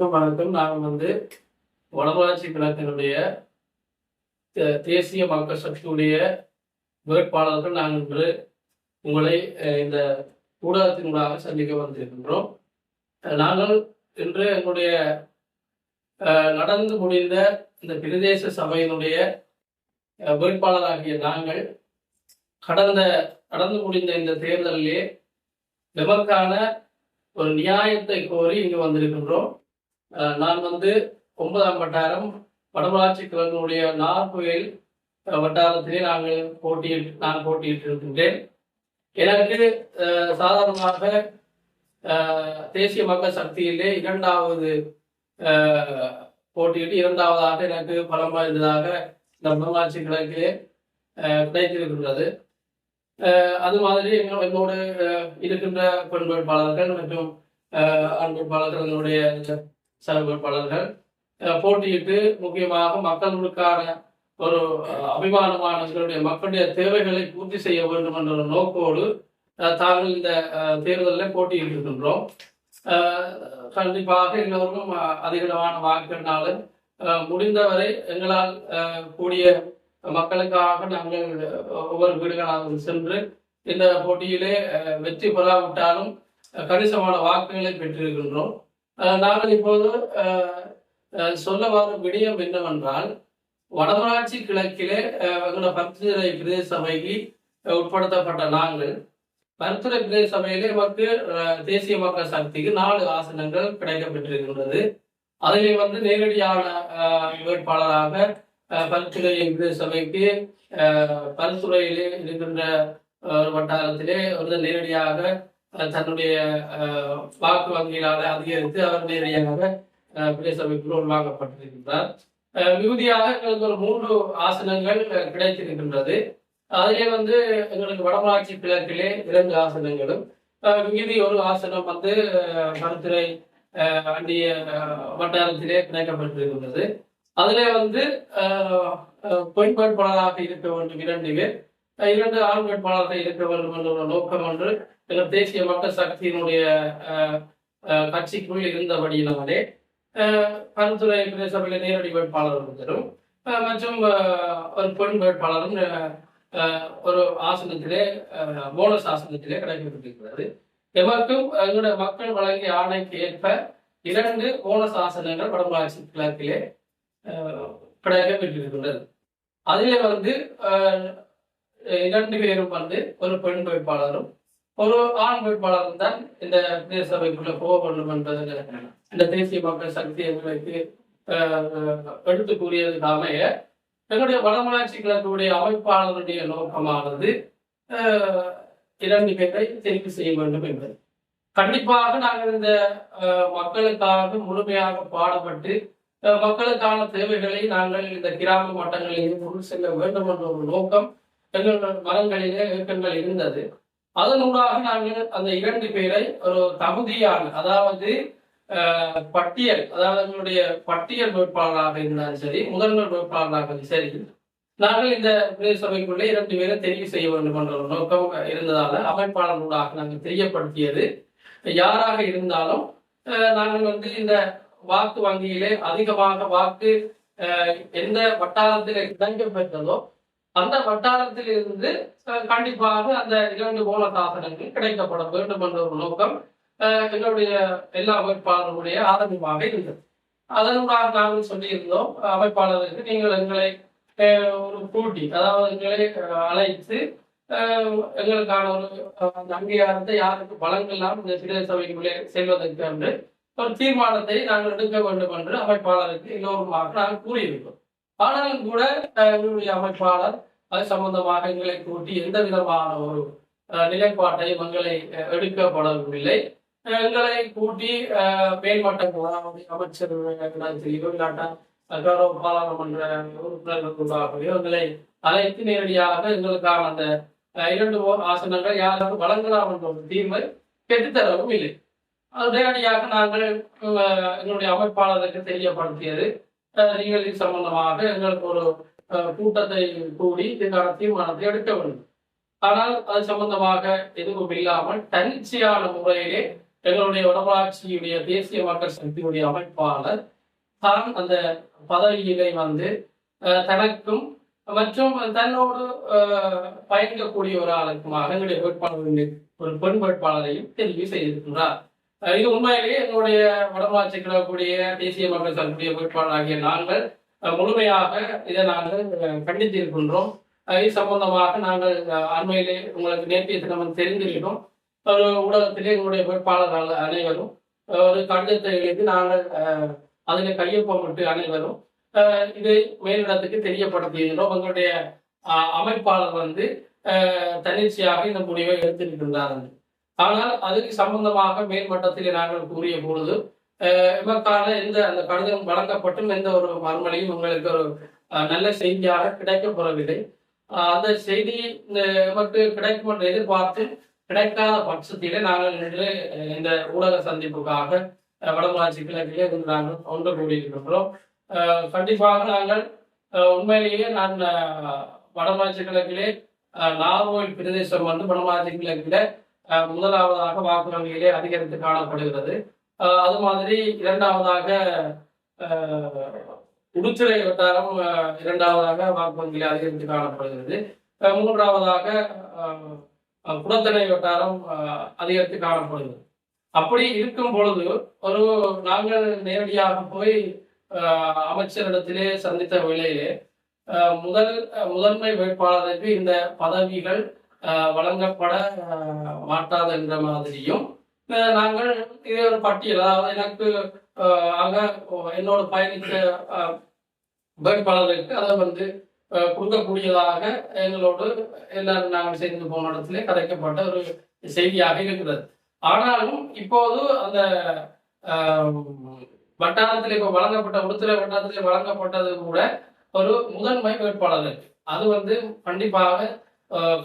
அனைவருக்கும் வணக்கம் நான் வந்து வளர்ச்சி கழகத்தினுடைய தேசிய மக்கள் சக்தியுடைய வேட்பாளர்கள் நாங்கள் இன்று உங்களை இந்த ஊடகத்தினூடாக சந்திக்க வந்திருக்கின்றோம். நாங்கள் இன்று எங்களுடைய அஹ், நடந்து முடிந்த இந்த பிரதேச சபையினுடைய அஹ், வேட்பாளராகிய நாங்கள் கடந்த நடந்து முடிந்த இந்த தேர்தலிலே எமக்கான ஒரு நியாயத்தை கோரி இங்கு வந்திருக்கின்றோம். நான் வந்து ஒன்பதாம் வட்டாரம் வடமராட்சி கிழங்கினுடைய நாற்புகையில் வட்டாரத்திலே நாங்கள் போட்டியிட்டு நான் போட்டியிட்டு இருக்கின்றேன் எனக்கு அஹ், சாதாரணமாக தேசிய மக்கள் சக்தியிலே இரண்டாவது போட்டியிட்டு இரண்டாவதாக எனக்கு பலம் வாய்ந்ததாக இந்த வடமராட்சி கிழக்கிலே அஹ், கிடைத்திருக்கின்றது. அது மாதிரி எங்க- என்னோடு அஹ், இருக்கின்ற பெண் வேட்பாளர்கள் மற்றும் அஹ், ஆண் வேட்பாளர்களுடைய சில வேட்பாளர்கள் போட்டியிட்டு முக்கியமாக மக்களுக்கான ஒரு அபிமானமான எங்களுடைய மக்களுடைய தேவைகளை பூர்த்தி செய்ய வேண்டும் என்ற நோக்கோடு தாங்கள் இந்த தேர்தலில் போட்டியிட்டிருக்கின்றோம் கண்டிப்பாக எல்லோருக்கும் அஹ், அதிகளவான வாக்குகளாலும் முடிந்தவரை எங்களால் கூடிய மக்களுக்காக நாங்கள் ஒவ்வொரு வீடுகளாக சென்று இந்த போட்டியிலே வெற்றி பெறாவிட்டாலும் கணிசமான வாக்குகளை பெற்றிருக்கின்றோம். நாங்கள் இப்போது சொல்ல வரும் விடயம் என்னவென்றால் வடமராட்சி கிழக்கிலே அஹ், பருத்துறை பிரதேச சபைக்கு உட்படுத்தப்பட்ட நாங்கள் பருத்துறை பிரதேச சபையிலே எமக்கு தேசிய மக்கள் சக்திக்கு நாலு ஆசனங்கள் கிடைக்கப்பெற்றிருக்கின்றது. அதிலே வந்து நேரடியான வேட்பாளராக பருத்துறை பிரதேச சபைக்கு பருத்துறையிலே இருக்கின்ற ஒரு வட்டாரத்திலே வந்து நேரடியாக தன்னுடைய வாக்கு வங்கிகளால் அதிகரித்து அவர் நேரடியாக பிரதேசமைப்பில் உருவாக்கப்பட்டிருக்கின்றார் மிகுதியாக எங்களுக்கு ஒரு மூன்று ஆசனங்கள் கிடைத்திருக்கின்றது. அதிலே வந்து எங்களுக்கு வடமராட்சி கிழக்கிலே இரண்டு ஆசனங்களும் மிகுதி ஒரு ஆசனம் வந்து மருத்துறை அண்டிய வட்டாரத்திலே பிணைக்கப்பட்டிருக்கின்றது. அதிலே வந்து அஹ், பெண் வேட்பாளராக இருக்க வேண்டும் இரண்டு பேர். இரண்டு ஆண் வேட்பாளர்கள் இருக்க வேண்டும் என்ற ஒரு நோக்கம் ஒன்று. எங்கள் தேசிய மக்கள் சக்தியினுடைய கட்சிக்குள் இருந்தபடியினாலே அஹ், பிரதேசபையில் பிரதேச நேரடி வேட்பாளர் ஒருத்தரும் மற்றும் ஒரு பெண் வேட்பாளரும் ஒரு ஆசனத்திலே போனஸ் ஆசனத்திலே கிடைக்கப்பட்டிருக்கிறது எவருக்கும் எங்களுடைய மக்கள் வழங்கிய ஆணைக்கு ஏற்ப இரண்டு போனஸ் ஆசனங்கள் வடமராட்சி கிழக்கிலே கிடைக்கப்பட்டிருக்கின்றது அதிலே வந்து இரண்டு பேரும் வந்து ஒரு பெண் வேட்பாளரும் ஒரு ஆண் வேட்பாளரும் தான் இந்த பிரதேச சபைக்குள்ள போக வேண்டும் என்பது இந்த தேசிய மக்கள் சக்தி எங்களுக்கு எடுத்து கூறியதுக்கு அமைய எங்களுடைய வடமராட்சி கிழக்குடைய அமைப்பாளருடைய நோக்கமானது இரண்டு பேரை தெரிவு செய்ய வேண்டும் என்பது. கண்டிப்பாக நாங்கள் இந்த மக்களுக்காக முழுமையாக பாடுபட்டு மக்களுக்கான தேவைகளை நாங்கள் இந்த கிராம மட்டங்களில் கொண்டு செல்ல வேண்டும் என்ற ஒரு நோக்கம் எங்கள் மனங்களிலே இயக்கங்கள் இருந்தது. அதனூடாக நாங்கள் அந்த இரண்டு பேரை ஒரு தகுதியான அதாவது பட்டியல் அதாவது எங்களுடைய பட்டியல் வேட்பாளராக இருந்தாலும் சரி முதல்வர் வேட்பாளராக சரி நாங்கள் இந்த பிரதேச சபைக்குள்ளே இரண்டு பேரை தெரிவு செய்ய வேண்டும் என்ற ஒரு நோக்கம் இருந்ததால அமைப்பாளர்களாக நாங்கள் தெரியப்படுத்தியது. யாராக இருந்தாலும் நாங்கள் வந்து இந்த வாக்கு வங்கியிலே அதிகமாக வாக்கு அஹ், எந்த வட்டாரத்தில் கிடைக்கப்பெற்றதோ அந்த வட்டாரத்தில் இருந்து கண்டிப்பாக அந்த இரண்டு மூலசாசனங்கள் கிடைக்கப்பட வேண்டும் என்ற ஒரு நோக்கம் எங்களுடைய எல்லா வேட்பாளர்களுடைய ஆரம்பமாக இருந்தது. அதனூடாக நாங்கள் சொல்லியிருந்தோம் அமைப்பாளருக்கு நீங்கள் எங்களை ஒரு கூட்டி அதாவது எங்களை அழைத்து எங்களுக்கான ஒரு அந்த அங்கீகாரத்தை யாருக்கு வழங்கலாம் இந்த சிறிய சபைக்குள்ளே செல்வதற்கு என்று ஒரு தீர்மானத்தை நாங்கள் எடுக்க வேண்டும் என்று அமைப்பாளருக்கு எல்லோருமாக நாங்கள் கூறியிருக்கிறோம் ஆனாலும் கூட அஹ், எங்களுடைய அமைப்பாளர் அது சம்பந்தமாக எங்களை கூட்டி எந்த விதமான ஒரு அஹ், எங்களை எடுக்கப்படவில்லை. எங்களை கூட்டி அஹ், அமைச்சர் தெரியும் இல்லாட்டா கௌரவ பாராளுமன்ற உறுப்பினர்களுக்காகவே எங்களை அழைத்து நேரடியாக எங்களுக்கான அந்த அஹ், இரண்டு ஆசனங்கள் யாராவது வழங்கலாம் என்ற ஒரு தீர்வை பெற்றுத்தரவும் இல்லை. அது நேரடியாக நாங்கள் அஹ், எங்களுடைய அமைப்பாளருக்கு தெரியப்படுத்தியது. நீங்கள் இது சம்பந்தமாக எங்களுக்கு ஒரு அஹ், கூட்டத்தை கூடி இதற்கான தீர்மானத்தை எடுக்க வேண்டும். ஆனால் அது சம்பந்தமாக எதுவும் இல்லாமல் தன்னிச்சையான முறையிலே எங்களுடைய வடமராட்சியுடைய தேசிய மக்கள் சக்தியுடைய அமைப்பாளர் தான் அந்த பதவியிலே வந்து அஹ், தனக்கும் மற்றும் தன்னோடு பயணிக்கக்கூடிய ஒரு ஆளுக்குமாக எங்களுடைய வேட்பாளர்கள் ஒரு பெண் வேட்பாளரையும் தெரிவு செய்திருக்கிறார். இது உண்மையிலேயே எங்களுடைய வடமராட்சி தேசிய மக்கள் சக்தியுடைய வேட்பாளராகிய நாங்கள் முழுமையாக இதை நாங்கள் கண்டித்திருக்கின்றோம். இது சம்பந்தமாக நாங்கள் அண்மையிலே உங்களுக்கு நேற்றைய தினம் தெரிந்திருக்கிறோம். ஒரு ஊடகத்திலே எங்களுடைய வேட்பாளர்கள் அனைவரும் ஒரு கடிதத்தை எழுதி நாங்கள் அதில் கையொப்பமிட்டு அனைவரும் இது மேலிடத்துக்கு தெரியப்படுத்தியிருக்கிறோம். எங்களுடைய அமைப்பாளர் வந்து தன்னிச்சையாக இந்த முடிவை எடுத்திருக்கின்றார்கள் ஆனால் அதுக்கு சம்பந்தமாக மேல்மட்டத்தில் நாங்கள் கூறிய பொழுது எமக்கான எந்த அந்த கடிதம் வழங்கப்பட்டும் எந்த ஒரு மறுமொழியும் உங்களுக்கு ஒரு நல்ல செய்தியாக கிடைக்கப்பெறவில்லை. அந்த செய்தி இந்த எமக்கு கிடைக்கும் என்று எதிர்பார்த்து கிடைக்காத பட்சத்திலே நாங்கள் இன்று இந்த ஊடக சந்திப்புக்காக அஹ், வடமராட்சி கிழக்கிலே இன்று நாங்கள் ஒன்று கூடியிருக்கின்றோம் கண்டிப்பாக நாங்கள் உண்மையிலேயே நான் அஹ், வடமராட்சி கிழக்கிலே அஹ், பிரதேசம் வந்து வடமராட்சி கிழக்கிலே முதலாவதாக வாக்குவங்கியிலே அதிகரித்து காணப்படுகிறது. அஹ், அது மாதிரி இரண்டாவதாக உடுச்சிலை வட்டாரம் அஹ், இரண்டாவதாக வாக்குவங்கியிலே அதிகரித்து காணப்படுகிறது. மூன்றாவதாக குடத்தனை வட்டாரம் அஹ், அதிகரித்து காணப்படுகிறது. அப்படி இருக்கும் பொழுது ஒரு நாங்கள் நேரடியாக போய் அமைச்சரிடத்திலே சந்தித்த வேளையிலே முதல் அஹ், முதன்மை வேட்பாளருக்கு இந்த பதவிகள் வழங்கப்பட மாட்டாது என்ற மாதிரியும் நாங்கள் இது ஒரு பட்டியல் அதாவது எனக்கு அங்க ஆக என்னோட பயணித்த வேட்பாளர்களுக்கு வேட்பாளருக்கு அதை வந்து கொடுக்கக்கூடியதாக எங்களோடு எல்லாரும் நாங்கள் சேர்ந்து போன இடத்துல கதைக்கப்பட்ட ஒரு செய்தியாக இருக்கிறது. ஆனாலும் இப்போது அந்த ஆஹ், வட்டாரத்தில் இப்போ வழங்கப்பட்ட உடுத்துறை வட்டாரத்தில் வழங்கப்பட்டது கூட ஒரு முதன்மை வேட்பாளர் அது வந்து கண்டிப்பாக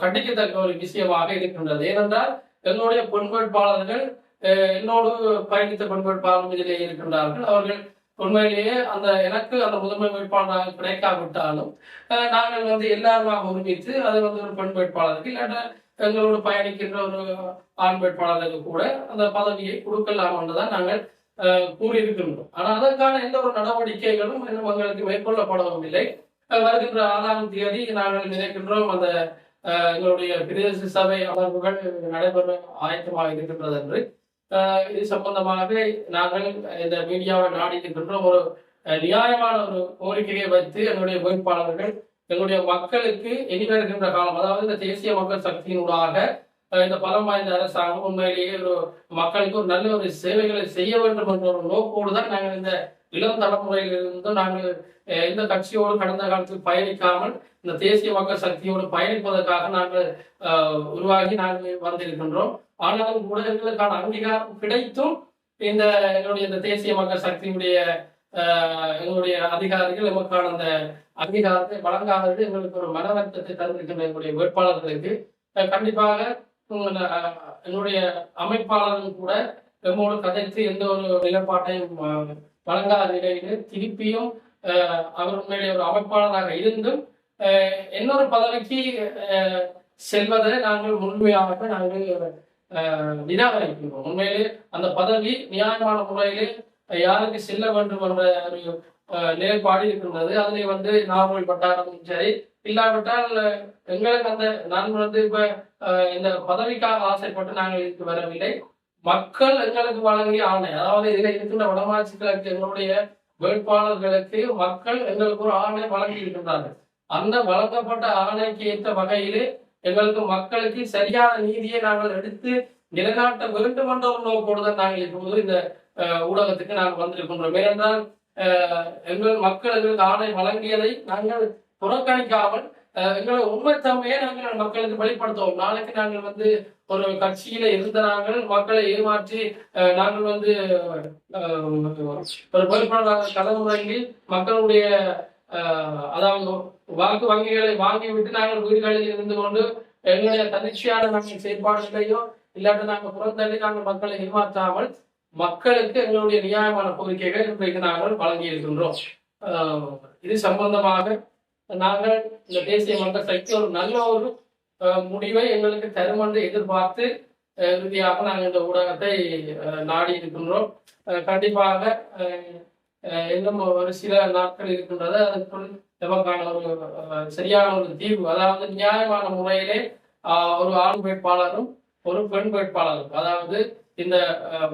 கண்டிக்கத்தக்க ஒரு விஷயமாக இருக்கின்றது. ஏனென்றால் என்னுடைய பெண் வேட்பாளர்கள் என்னோடு பயணித்த பெண் வேட்பாளர் இதிலே இருக்கின்றார்கள். அவர்கள் உண்மையிலேயே அந்த எனக்கு அந்த முதன்மை வேட்பாளராக கிடைக்காவிட்டாலும் நாங்கள் வந்து எல்லாருமாக ஒருமித்து அது வந்து ஒரு பெண் வேட்பாளருக்கு இல்லாட்ட எங்களோடு பயணிக்கின்ற ஒரு ஆண் வேட்பாளருக்கு கூட அந்த பதவியை கொடுக்கலாம் என்றுதான் நாங்கள் அஹ், கூறியிருக்கின்றோம். ஆனால் அதற்கான எந்த ஒரு நடவடிக்கைகளும் இன்னும் எங்களுக்கு மேற்கொள்ளப்படவும் இல்லை வருகின்ற ஆறாம் தேதி நாங்கள் நினைக்கின்றோம் அந்த எங்களுடைய பிரதேச சபை அமர்வுகள் நடைபெற ஆயத்தமாக இருக்கின்றது என்று. இது சம்பந்தமாக நாங்கள் இந்த மீடியாவை நாடி இருக்கின்றோம் ஒரு நியாயமான ஒரு கோரிக்கையை வைத்து எங்களுடைய வேட்பாளர்கள் எங்களுடைய மக்களுக்கு இனி வருகின்ற காலம் அதாவது இந்த தேசிய மக்கள் சக்தியினூடாக இந்த பலம் வாய்ந்த அரசாங்கம் உண்மையிலேயே ஒரு மக்களுக்கு ஒரு நல்ல ஒரு சேவைகளை செய்ய வேண்டும் என்ற ஒரு நோக்கோடு தான் நாங்கள் இந்த இளம் தலைமுறையிலிருந்து நாங்கள் இந்த கட்சியோடு கடந்த காலத்தில் பயணிக்காமல் இந்த தேசிய மக்கள் சக்தியோடு பயணிப்பதற்காக நாங்கள் உருவாகி நாங்கள் வந்திருக்கின்றோம். ஆனாலும் ஊடகங்களுக்கான அங்கீகாரம் கிடைத்தும் இந்த எங்களுடைய இந்த தேசிய மக்கள் சக்தியுடைய எங்களுடைய அதிகாரிகள் எமக்கான அந்த அங்கீகாரத்தை வழங்காதது எங்களுக்கு ஒரு மன வருத்தத்தை தந்திருக்கின்ற எங்களுடைய வேட்பாளர்களுக்கு. கண்டிப்பாக என்னுடைய அமைப்பாளரும் கூட எம்மோடு கதைத்து எந்த ஒரு நிலைப்பாட்டையும் வழங்காத நிலையில் திருப்பியும் அவர் உண்மையிலே ஒரு அமைப்பாளராக இருந்தும் அஹ், இன்னொரு பதவிக்கு செல்வதை நாங்கள் முழுமையாக நாங்கள் நிராகரிக்கிறோம் உண்மையிலே அந்த பதவி நியாயமான முறையிலே யாருக்கு செல்ல வேண்டும் என்ற ஒரு நிலைப்பாடு இருக்கின்றது. அதிலே வந்து நாவல் பட்டாரமும் சரி இல்லாவிட்டால் எங்களுக்கு அந்த நான் வந்து இப்ப இந்த பதவிக்காக ஆசைப்பட்டு நாங்கள் இதுக்கு வரவில்லை. மக்கள் எங்களுக்கு வழங்கிய ஆணை அதாவது இதில் இருக்கின்ற வடமாட்சி கிழக்கு எங்களுடைய வேட்பாளர்களுக்கு மக்கள் எங்களுக்கு ஒரு ஆணை வழங்கி இருக்கின்றார்கள். அந்த வழங்கப்பட்ட ஆணைக்கு ஏற்ற வகையிலே எங்களுக்கு மக்களுக்கு சரியான நீதியை நாங்கள் எடுத்து நிலைநாட்ட வேண்டும் என்ற ஒரு நோக்கோடு தான் நாங்கள் இப்போது இந்த ஊடகத்துக்கு நாங்கள் வந்திருக்கின்றோம். ஏனென்றால் எங்கள் மக்கள் எங்களுக்கு ஆணை வழங்கியதை நாங்கள் புறக்கணிக்காமல் எங்களை உண்மைத்தன்மையை நாங்கள் மக்களுக்கு வெளிப்படுத்துவோம். நாளைக்கு நாங்கள் வந்து ஒரு கட்சியில இருந்த நாங்கள் மக்களை ஏமாற்றி அஹ், நாங்கள் வந்து ஒரு பொறுப்பாளர் தலைமுறையில் மக்களுடைய அஹ், அதாவது வாக்கு வங்கிகளை வாங்கி விட்டு நாங்கள் வீடுகளில் இருந்து கொண்டு எங்களுடைய தன்னிச்சையான நாங்கள் செயற்பாடுகளையோ இல்லாட்டி நாங்கள் புறந்தள்ளி நாங்கள் மக்களை ஏமாற்றாமல் மக்களுக்கு எங்களுடைய நியாயமான கோரிக்கைகளை இன்றைக்கு நாங்கள் வழங்கி இருக்கின்றோம் இது சம்பந்தமாக நாங்கள் இந்த தேசிய மன்ற சக்தி ஒரு நல்ல ஒரு முடிவை எங்களுக்கு தரும் என்று எதிர்பார்த்து இறுதியாக நாங்கள் இந்த ஊடகத்தை நாடி இருக்கின்றோம். கண்டிப்பாக இன்னும் ஒரு சில நாட்கள் இருக்கின்றது. அதுக்குள் நமக்கான ஒரு சரியான ஒரு தீர்வு அதாவது நியாயமான முறையிலே ஒரு ஆண் வேட்பாளரும் ஒரு பெண் வேட்பாளரும் அதாவது இந்த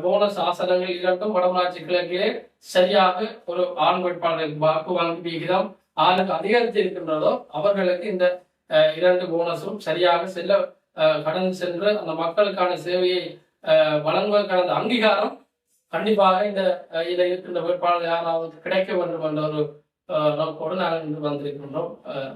போனஸ் ஆசனங்கள் இரண்டும் வடமராட்சி கிழக்கிலே சரியாக ஒரு ஆண் வேட்பாளருக்கு வாக்கு வாங்கி விகிதம் ஆளுக்கு அதிகரித்து இருக்கின்றதோ அவர்களுக்கு இந்த இரண்டு போனஸும் சரியாக செல்ல கடந்து சென்று அந்த மக்களுக்கான சேவையை வழங்குவதற்கான அங்கீகாரம் கண்டிப்பாக இந்த இதை இதில் இருக்கின்ற வேட்பாளர் யாராவது கிடைக்க வேண்டும் என்ற ஒரு நோக்கோடு நாங்கள் இன்று வந்திருக்கின்றோம். அஹ்,